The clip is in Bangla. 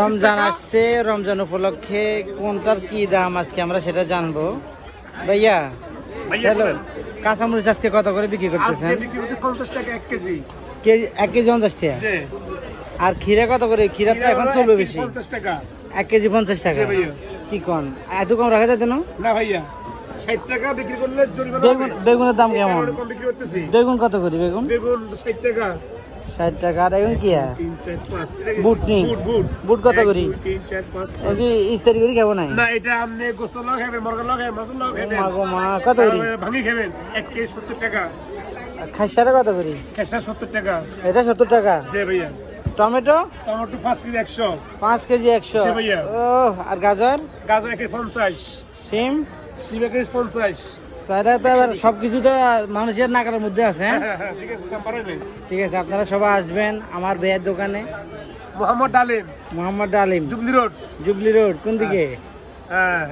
রমজান আসছে রমজান উপলক্ষে কোনটার কি দাম আজকে আমরা সেটা জানব। ভাইয়া হ্যালো কাঁচামরিচ আজকে কত করে বিক্রি করতেছেন? এক কেজি। পঞ্চাশ টাকা? আর ক্ষীরা কত করে? ক্ষীরা তো এখন চলবে বেশি। এক কেজি পঞ্চাশ টাকা। কি কন? এত কম রাখা যাচ্ছে না? ভাইয়া। টাকা বিক্রি করলে বেগুন বেগুনের দাম কেমন? বেগুন কত করে? বেগুন? বেগুন ষাট টাকা। ষাট টাকা। আর এখন কি বুট নি বুট কত করি? কি ইস্তারি করি খাব নাই? না এটা আপনি গোস্ত লগ খাবেন মরগা লগ খাবেন মাছ লগ খাবেন মাগো মা কত করি? ভাঙি খাবেন 1 কেজি 70 টাকা। আর খাসার কত করি? খাসা 70 টাকা। এটা 70 টাকা? জি ভাইয়া। টমেটো? টমেটো 5 কেজি 100 5 কেজি 100 জি ভাইয়া। ও আর গাজর? গাজর 1 কেজি 50 সিম সিম 1 কেজি 50 তারা তো সবকিছু তো মানুষের নাকার মধ্যে আছে হ্যাঁ? ঠিক আছে আপনারা সবাই আসবেন আমার বেয়ার দোকানে। মোহাম্মদ ডালিম। মোহাম্মদ ডালিম। Jubilee road. জুবলি রোড কোন হ্যাঁ। দিকে? হ্যাঁ,